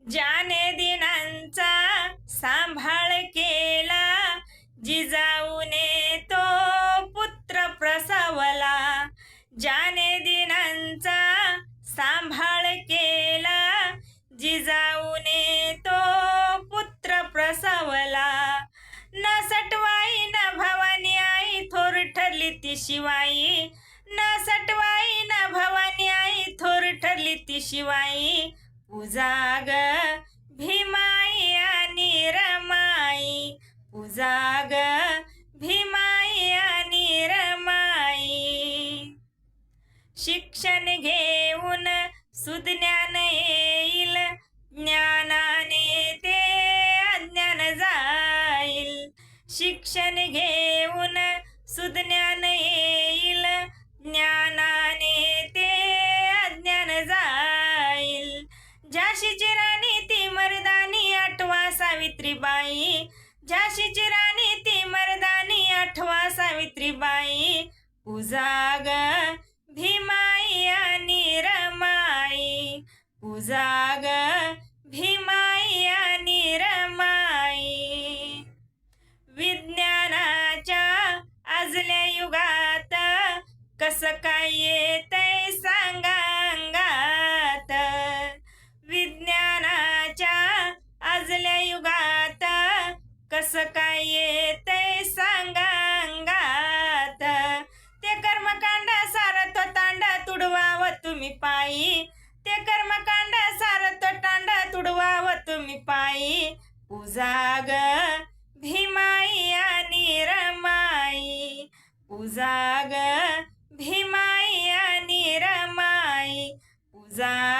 ज्याने दिनांचा सांभाळ केला जिजाऊने तो पुत्र प्रसवला. ज्याने दिनांचा सांभाळ केला जिजाऊने तो पुत्र प्रसवला. न सटवाई न भवानी आई थोर ठरली ती शिवाई. न सटवाई न भवानी आई थोर ठरली ती शिवाई. पूजा भीमाई आणि रमाई. पूजा भीमाई आणि रमाई. शिक्षण घेऊन सुज्ञान येईल ज्ञानाने ते अज्ञान जाईल. शिक्षण घेऊन सुज्ञान येईल झाशीची राणी ती मर्दानी आठवा सावित्रीबाई. झाशीची राणी ती मर्दानी आठवा सावित्रीबाई. पूजा ग भीमाई आणि रमाई. पूजा ग भीमाई आणि रमाई. विज्ञानाच्या आजल्या युगात कस काय येतं कस काय येते सांगा ते कर्मकांड सारथं तांडा तुडवाव तुम्ही पायी. ते कर्मकांड तो तांडा तुडवाव तुम्ही पायी. पूजा ग भीमाई आणि रमाई. पूजा ग भीमाई आणि रमाई. पूजा